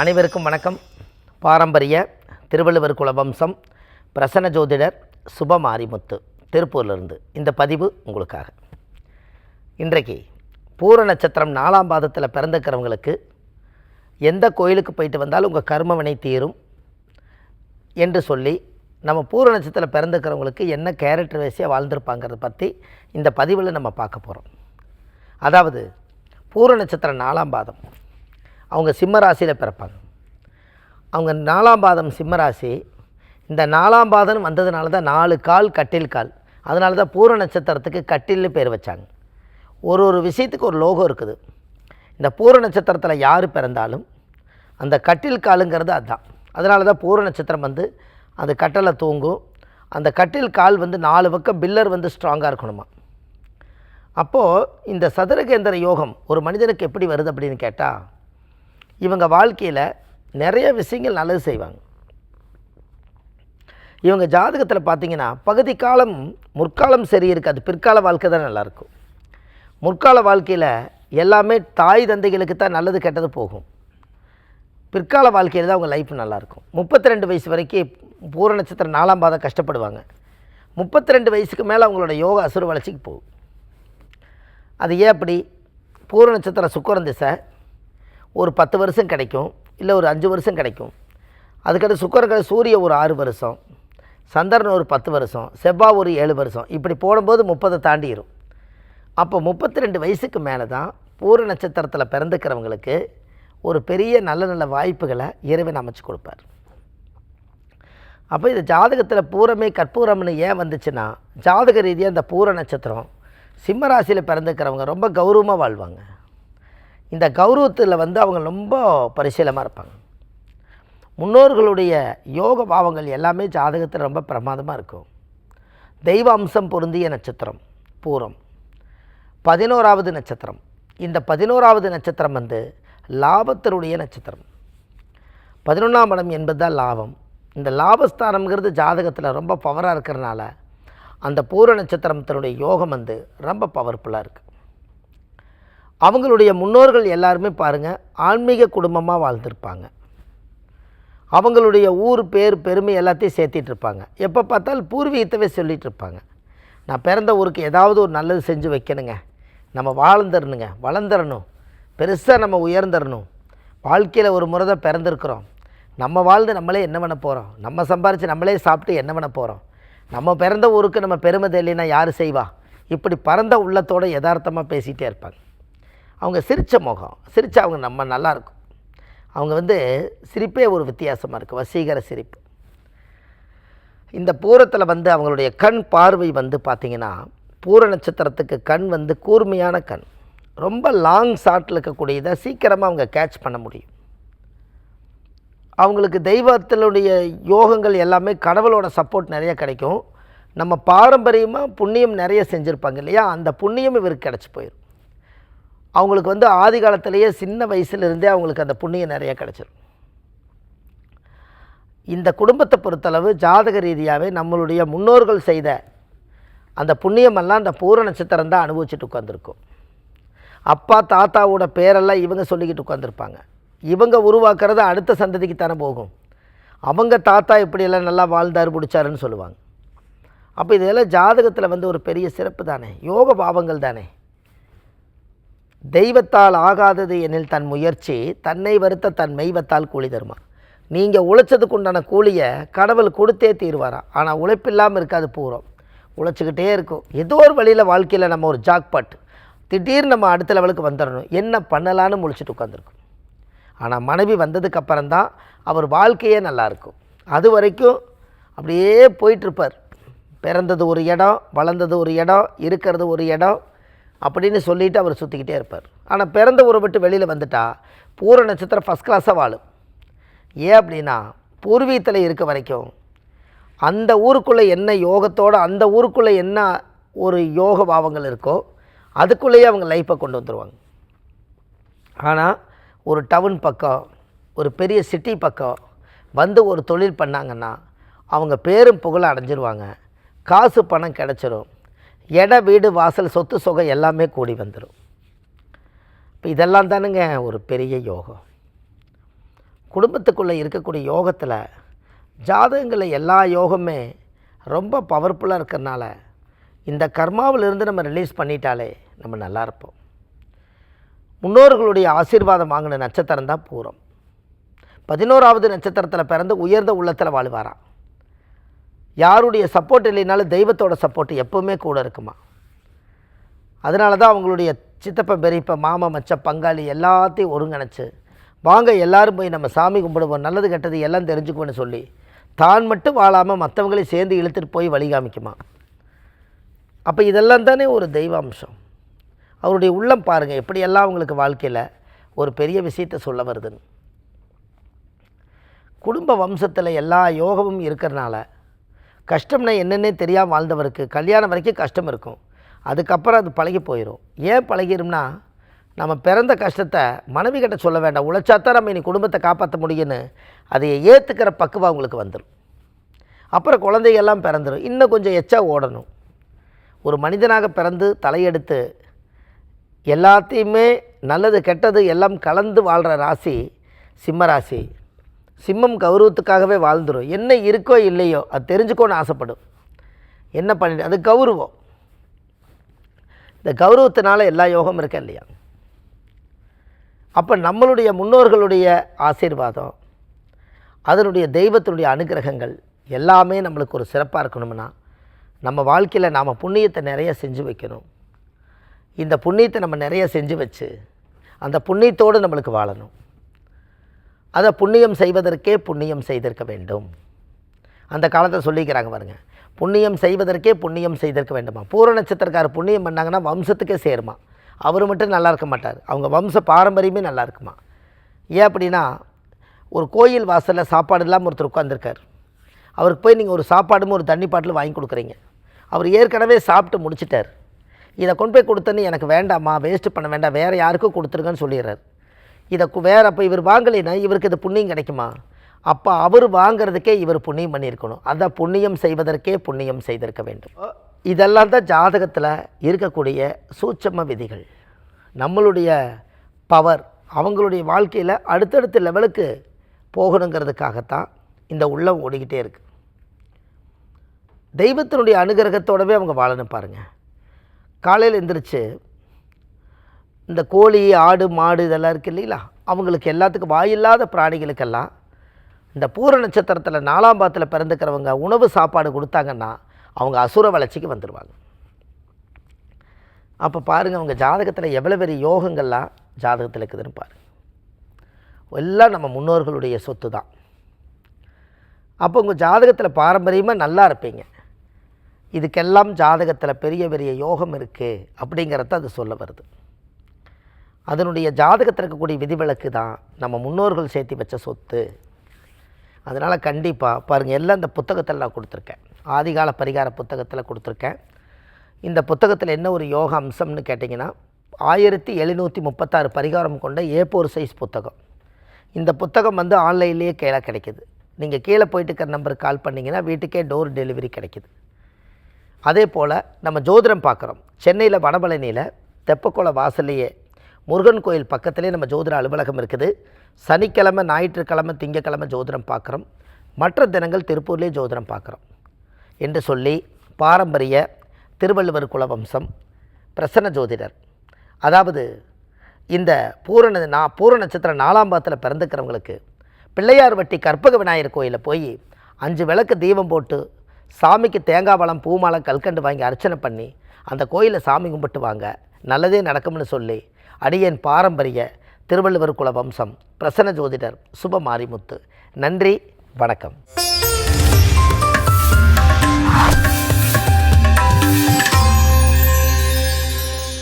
அனைவருக்கும் வணக்கம். பாரம்பரிய திருவள்ளுவர் குலவம்சம் பிரசன்ன ஜோதிடர் சுபமாரிமுத்து திருப்பூர்லேருந்து இந்த பதிவு உங்களுக்காக. இன்றைக்கு பூர நட்சத்திரம் நாலாம் பாதத்தில் பிறந்துக்கிறவங்களுக்கு எந்த கோயிலுக்கு போயிட்டு வந்தாலும் உங்கள் கர்மவினை தீரும் என்று சொல்லி நம்ம பூர நட்சத்திரத்தில் பிறந்துக்கிறவங்களுக்கு என்ன கேரக்டர் வயசியாக வாழ்ந்திருப்பாங்கிறத பற்றி இந்த பதிவில் நம்ம பார்க்க போகிறோம் அதாவது பூர நட்சத்திரம் நாலாம் பாதம். அவங்க சிம்மராசியில் பிறப்பாங்க. அவங்க நாலாம் பாதம் சிம்மராசி இந்த நாலாம் பாதம் வந்ததுனால தான் நாலு கால் கட்டில் கால். அதனால தான் பூர நட்சத்திரத்துக்கு கட்டில்னு பேர் வச்சாங்க. ஒரு ஒரு விஷயத்துக்கு ஒரு லோகம் இருக்குது. இந்த பூர நட்சத்திரத்தில் யார் பிறந்தாலும் அந்த கட்டில் காலுங்கிறது அதுதான் அதனால தான் பூர நட்சத்திரம் வந்து அந்த கட்டளை தூங்கும். அந்த கட்டில் கால் வந்து நாலு பக்கம் பில்லர் வந்து ஸ்ட்ராங்காக இருக்கணுமா? அப்போது இந்த சதுரகேந்திர யோகம் ஒரு மனிதனுக்கு எப்படி வருது அப்படின்னு கேட்டால் இவங்க வாழ்க்கையில் நிறைய விஷயங்கள் நல்லது செய்வாங்க. இவங்க ஜாதகத்தில் பார்த்தீங்கன்னா பகுதி காலம் முற்காலம் சரி இருக்காது. பிற்கால வாழ்க்கை தான் நல்லாயிருக்கும் முற்கால வாழ்க்கையில் எல்லாமே தாய் தந்தைகளுக்கு தான் நல்லது கெட்டது போகும். பிற்கால வாழ்க்கையில் தான் அவங்க லைஃப் நல்லாயிருக்கும் முப்பத்தி ரெண்டு வயசு வரைக்கும் பூர நட்சத்திரம் நாலாம் பாதம் கஷ்டப்படுவாங்க. முப்பத்தி ரெண்டு வயசுக்கு மேலே அவங்களோட யோகா அசுர வளர்ச்சிக்கு போகும். அது ஏன் அப்படி? பூர நட்சத்திரம் சுக்கரன் திசை ஒரு பத்து வருஷம் கிடைக்கும் இல்லை ஒரு அஞ்சு வருஷம் கிடைக்கும். அதுக்கடுத்து சுக்கரன் சூரிய ஒரு ஆறு வருஷம் சந்திரன் ஒரு பத்து வருஷம் செவ்வாய் ஒரு ஏழு வருஷம். இப்படி போடும்போது முப்பதை தாண்டிடும் அப்போ முப்பத்தி ரெண்டு வயசுக்கு மேலே தான் பூர நட்சத்திரத்தில் பிறந்துக்கிறவங்களுக்கு ஒரு பெரிய நல்ல நல்ல வாய்ப்புகளை இறைவன் அமைச்சு கொடுப்பார். அப்போ இது ஜாதகத்தில் பூரமே கற்பூரம்னு ஏன் வந்துச்சுன்னா ஜாதக ரீதியாக இந்த பூர நட்சத்திரம் சிம்மராசியில் பிறந்துக்கிறவங்க ரொம்ப கௌரவமாக வாழ்வாங்க. இந்த கௌரவத்தில் வந்து அவங்க ரொம்ப பரிசீலமாக இருப்பாங்க. முன்னோர்களுடைய யோக பாவங்கள் எல்லாமே ஜாதகத்தில் ரொம்ப பிரமாதமாக இருக்கும். தெய்வ அம்சம் பொருந்திய நட்சத்திரம் பூரம். பதினோராவது நட்சத்திரம். இந்த பதினோராவது நட்சத்திரம் வந்து லாபத்தினுடைய நட்சத்திரம். பதினொன்றாம் இடம் என்பது தான் லாபம். இந்த லாபஸ்தானம்ங்கிறது ஜாதகத்தில் ரொம்ப பவராக இருக்கிறனால அந்த பூர நட்சத்திரத்தினுடைய யோகம் வந்து ரொம்ப பவர்ஃபுல்லாக இருக்குது அவங்களுடைய முன்னோர்கள் எல்லாருமே பாருங்கள் ஆன்மீக குடும்பமாக வாழ்ந்திருப்பாங்க. அவங்களுடைய ஊர் பேர் பெருமை எல்லாத்தையும் சேர்த்திட்டு இருப்பாங்க எப்போ பார்த்தாலும் பூர்வீகத்தவே சொல்லிகிட்டு இருப்பாங்க நான் பிறந்த ஊருக்கு ஏதாவது ஒரு நல்லது செஞ்சு வைக்கணுங்க. நம்ம வாழ்ந்துடணுங்க வளர்ந்துடணும் பெருசாக நம்ம உயர்ந்துடணும் வாழ்க்கையில் ஒரு முறை தான் பிறந்திருக்கிறோம். நம்ம வாழ்ந்து நம்மளே என்ன பண்ண போகிறோம் நம்ம சம்பாரித்து நம்மளே சாப்பிட்டு என்ன பண்ண போகிறோம் நம்ம பிறந்த ஊருக்கு நம்ம பெருமை தெரியலைன்னா யார் செய்வா? இப்படி பறந்த உள்ளத்தோட யதார்த்தமாக பேசிகிட்டே இருப்பாங்க. அவங்க சிரித்த முகம். சிரித்தா அவங்க நம்ம நல்லா இருக்கும் அவங்க வந்து சிரிப்பே ஒரு வித்தியாசமாக இருக்குது வசீகர சிரிப்பு. இந்த பூரத்தில் வந்து அவங்களுடைய கண் பார்வை வந்து பார்த்திங்கன்னா பூர நட்சத்திரத்துக்கு கண் வந்து கூர்மையான கண். ரொம்ப லாங் ஷாட்டில் இருக்கக்கூடியதை சீக்கிரமாக அவங்க கேட்ச் பண்ண முடியும். அவங்களுக்கு தெய்வத்தினுடைய யோகங்கள் எல்லாமே கடவுளோட சப்போர்ட் நிறைய கிடைக்கும். நம்ம பாரம்பரியமாக புண்ணியம் நிறைய செஞ்சுருப்பாங்க இல்லையா? அந்த புண்ணியம் இவருக்கு கிடச்சி போயிடும் அவங்களுக்கு வந்து ஆதி காலத்திலேயே சின்ன வயசுலேருந்தே அவங்களுக்கு அந்த புண்ணியம் நிறையா கிடச்சிரும். இந்த குடும்பத்தை பொறுத்தளவு ஜாதக ரீதியாகவே நம்மளுடைய முன்னோர்கள் செய்த அந்த புண்ணியமெல்லாம் அந்த பூர நட்சத்திரம் தான் அனுபவிச்சுட்டு உட்காந்துருக்கும் அப்பா தாத்தாவோட பேரெல்லாம் இவங்க சொல்லிக்கிட்டு உட்காந்துருப்பாங்க இவங்க உருவாக்குறது அடுத்த சந்ததிக்கு தானே போகும். அவங்க தாத்தா இப்படியெல்லாம் நல்லா வாழ்ந்தார் பிடிச்சாருன்னு சொல்லுவாங்க. அப்போ இதெல்லாம் ஜாதகத்தில் வந்து ஒரு பெரிய சிறப்பு தானே. யோக பாவங்கள் தானே. தெய்வத்தால் ஆகாதது எனில் தன் முயற்சி தன்னை வருத்த தன் மெய்வத்தால் கூலி தருமா? நீங்கள் உழைச்சதுக்கு உண்டான கூலியை கடவுள் கொடுத்தே தீர்வாராம் ஆனால் உழைப்பில்லாமல் இருக்காது பூரம். உழைச்சிக்கிட்டே இருக்கும். ஏதோ ஒரு வழியில் வாழ்க்கையில் நம்ம ஒரு ஜாக்பாட். திடீர்னு நம்ம அடுத்த லெவலுக்கு வந்துடணும். என்ன பண்ணலான்னு முழிச்சிட்டு உட்காந்துருக்கும் ஆனால் மனைவி வந்ததுக்கப்புறம் தான் அவர் வாழ்க்கையே நல்லாயிருக்கும் அது வரைக்கும் அப்படியே போயிட்டுருப்பார் பிறந்தது ஒரு இடம் வளர்ந்தது ஒரு இடம் இருக்கிறது ஒரு இடம் அப்படின்னு சொல்லிட்டு அவர் சுற்றிக்கிட்டே இருப்பார். ஆனால் பிறந்த ஊரை விட்டு வெளியில் வந்துட்டால் பூர நட்சத்திரம் ஃபஸ்ட் கிளாஸாக வாழும். ஏன் அப்படின்னா பூர்வீகத்தில் இருக்க வரைக்கும் அந்த ஊருக்குள்ளே என்ன யோகத்தோடு அந்த ஊருக்குள்ளே என்ன ஒரு யோக பாவங்கள் இருக்கோ அதுக்குள்ளேயே அவங்க லைஃப்பை கொண்டு வந்துடுவாங்க ஆனால் ஒரு டவுன் பக்கம் ஒரு பெரிய சிட்டி பக்கம் வந்து ஒரு தொழில் பண்ணாங்கன்னா அவங்க பேரும் புகழ அடைஞ்சிருவாங்க. காசு பணம் கிடச்சிரும். இட வீடு வாசல் சொத்து சுகம் எல்லாமே கூடி வந்துடும் இப்போ இதெல்லாம் தானுங்க ஒரு பெரிய யோகம். குடும்பத்துக்குள்ளே இருக்கக்கூடிய யோகத்தில் ஜாதகங்களில் எல்லா யோகமே ரொம்ப பவர்ஃபுல்லாக இருக்கிறனால இந்த கர்மாவிலிருந்து நம்ம ரிலீஸ் பண்ணிட்டாலே நம்ம நல்லா இருப்போம். முன்னோர்களுடைய ஆசீர்வாதம் வாங்கின நட்சத்திரம் தான் பூரம். பதினோராவது நட்சத்திரத்தில் பிறந்து உயர்ந்த உள்ளத்தில் வாழ்வாராம். யாருடைய சப்போர்ட் இல்லைனாலும் தெய்வத்தோட சப்போர்ட் எப்போவுமே கூட இருக்குமா? அதனால தான் அவங்களுடைய சித்தப்ப பெரியப்ப மாமா மச்ச பங்காளி எல்லாத்தையும் ஒருங்கிணைச்சு. வாங்க எல்லாரும் போய் நம்ம சாமி கும்பிடுவோம். நல்லது கெட்டது எல்லாம் தெரிஞ்சுக்குவோன்னு சொல்லி தான் மட்டும் வாழாமல் மற்றவங்களையும் சேர்ந்து இழுத்துட்டு போய் வழி காமிக்குமா? அப்போ இதெல்லாம் தானே ஒரு தெய்வ அம்சம் அவருடைய உள்ளம் பாருங்கள் எப்படியெல்லாம் அவங்களுக்கு வாழ்க்கையில் ஒரு பெரிய விஷயத்தை சொல்ல வருதுன்னு. குடும்ப வம்சத்தில் எல்லா யோகமும் இருக்கிறனால கஷ்டம்னா என்னென்னே தெரியாமல் வாழ்ந்தவருக்கு கல்யாணம் வரைக்கும் கஷ்டம் இருக்கும். அதுக்கப்புறம் அது பழகி போயிடும் ஏன் பழகிடும்னா நம்ம பிறந்த கஷ்டத்தை மனைவி கிட்ட சொல்ல வேண்டாம். உழைச்சாத்தான் நம்ம இனி குடும்பத்தை காப்பாற்ற முடியும்னு அதை ஏற்றுக்கிற பக்குவம் அவங்களுக்கு வந்துடும் அப்புறம் குழந்தைகள்லாம் பிறந்துடும் இன்னும் கொஞ்சம் எச்சா ஓடணும். ஒரு மனிதனாக பிறந்து தலையெடுத்து எல்லாத்தையுமே நல்லது கெட்டது எல்லாம் கலந்து வாழ்கிற ராசி சிம்ம ராசி. சிம்மம் கௌரவத்துக்காகவே வாழ்ந்துடும் என்ன இருக்கோ இல்லையோ அது தெரிஞ்சுக்கோன்னு ஆசைப்படும். என்ன பண்ணிட்டு அது கௌரவம். இந்த கௌரவத்தினால எல்லா யோகம் இருக்கா இல்லையா? அப்போ நம்மளுடைய முன்னோர்களுடைய ஆசீர்வாதம் அதனுடைய தெய்வத்தினுடைய அனுகிரகங்கள் எல்லாமே நம்மளுக்கு ஒரு சிறப்பாக இருக்கணும்னா நம்ம வாழ்க்கையில் நாம் புண்ணியத்தை நிறைய செஞ்சு வைக்கணும். இந்த புண்ணியத்தை நம்ம நிறைய செஞ்சு வச்சு அந்த புண்ணியத்தோடு நம்மளுக்கு வாழணும். அதை புண்ணியம் செய்வதற்கே புண்ணியம் செய்திருக்க வேண்டும். அந்த காலத்தை சொல்லிக்கிறாங்க பாருங்க. புண்ணியம் செய்வதற்கே புண்ணியம் செய்திருக்க வேண்டுமா? பூர நட்சத்திரக்காரர் புண்ணியம் பண்ணாங்கன்னா வம்சத்துக்கே சேருமா? அவர் மட்டும் நல்லா இருக்க மாட்டார். அவங்க வம்ச பாரம்பரியமே நல்லா இருக்குமா? ஏன் அப்படின்னா ஒரு கோயில் வாசலில் சாப்பாடு இல்லாமல் ஒருத்தர் உட்காந்துருக்கார் அவருக்கு போய் நீங்கள் ஒரு சாப்பாடும் ஒரு தண்ணி பாட்டில் வாங்கி கொடுக்குறீங்க. அவர் ஏற்கனவே சாப்பிட்டு முடிச்சிட்டார். இதை கொண்டு போய் கொடுத்தேன்னு எனக்கு வேண்டாம்மா வேஸ்ட்டு பண்ண வேண்டாம் வேறு யாருக்கும் கொடுத்துருங்கன்னு சொல்லிடுறார். இதை வேற அப்போ இவர் வாங்கலைன்னா இவருக்கு இது புண்ணியம் கிடைக்குமா? அப்போ அவர் வாங்குறதுக்கே இவர் புண்ணியம் பண்ணியிருக்கணும். அதான் புண்ணியம் செய்வதற்கே புண்ணியம் செய்திருக்க வேண்டும். இதெல்லாம் தான் ஜாதகத்தில் இருக்கக்கூடிய சூட்சம விதிகள். நம்மளுடைய பவர் அவங்களுடைய வாழ்க்கையில் அடுத்தடுத்த லெவலுக்கு போகணுங்கிறதுக்காகத்தான் இந்த உள்ளம் ஓடிக்கிட்டே இருக்கு. தெய்வத்தினுடைய அனுகிரகத்தோடவே அவங்க வாழணும் பாருங்கள் காலையில் எந்திரிச்சு இந்த கோழி ஆடு மாடு இதெல்லாம் இருக்கு இல்லைங்களா? அவங்களுக்கு எல்லாத்துக்கும் வாயில்லாத பிராணிகளுக்கெல்லாம் இந்த பூர நட்சத்திரத்தில் நாலாம் பாத்தில் பிறந்துக்கிறவங்க உணவு சாப்பாடு கொடுத்தாங்கன்னா அவங்க அசுர வளர்ச்சிக்கு வந்துடுவாங்க அப்போ பாருங்கள் அவங்க ஜாதகத்தில் எவ்வளோ பெரிய யோகங்கள்லாம் ஜாதகத்தில் இருக்குதுன்னு பாருங்க. எல்லாம் நம்ம முன்னோர்களுடைய சொத்து தான் அப்போ உங்கள் ஜாதகத்தில் பாரம்பரியமாக நல்லா இருப்பீங்க. இதுக்கெல்லாம் ஜாதகத்தில் பெரிய பெரிய யோகம் இருக்குது அப்படிங்கிறத அது சொல்ல வருது. அதனுடைய ஜாதகத்தில் இருக்கக்கூடிய விதிவிலக்கு தான் நம்ம முன்னோர்கள் சேர்த்து வச்ச சொத்து. அதனால் கண்டிப்பாக பாருங்கள் எல்லாம் இந்த புத்தகத்தில் நான் கொடுத்துருக்கேன். ஆதிகால பரிகார புத்தகத்தில் கொடுத்துருக்கேன். இந்த புத்தகத்தில் என்ன ஒரு யோக அம்சம்னு கேட்டிங்கன்னா ஆயிரத்தி எழுநூற்றி முப்பத்தாறு பரிகாரம் கொண்ட ஏப்போர் சைஸ் புத்தகம். இந்த புத்தகம் வந்து ஆன்லைன்லேயே கீழே கிடைக்குது. நீங்கள் கீழே போயிட்டு இருக்கிற நம்பருக்கு கால் பண்ணிங்கன்னா வீட்டுக்கே டோர் டெலிவரி கிடைக்குது. அதே போல் நம்ம ஜோதிடம் பார்க்குறோம். சென்னையில் வடபழனியில் தெப்பக்குளம் வாசல்லையே முருகன் கோயில் பக்கத்துலேயே நம்ம ஜோதிட அலுவலகம் இருக்குது. சனிக்கிழமை ஞாயிற்றுக்கிழமை திங்கக்கிழமை ஜோதிடம் பார்க்குறோம். மற்ற தினங்கள் திருப்பூர்லேயே ஜோதிடம் பார்க்குறோம். என்று சொல்லி பாரம்பரிய திருவள்ளுவர் குலவம்சம் பிரசன்ன ஜோதிடர். அதாவது இந்த பூரண நா பூர நட்சத்திரம் நாலாம் பாதத்தில் பிறந்துக்கிறவங்களுக்கு பிள்ளையார் வட்டி கற்பக விநாயகர் கோயிலில் போய் அஞ்சு விளக்கு தீபம் போட்டு சாமிக்கு தேங்காய் பழம் பூமாலை கல்கண்டு வாங்கி அர்ச்சனை பண்ணி அந்த கோயிலை சாமி கும்பிட்டு வாங்க. நல்லதே நடக்கும்னு சொல்லி அடியன் பாரம்பரிய திருவள்ளுவர் குல வம்சம் பிரசன்ன ஜோதிடர் சுப மாரிமுத்து நன்றி வணக்கம்.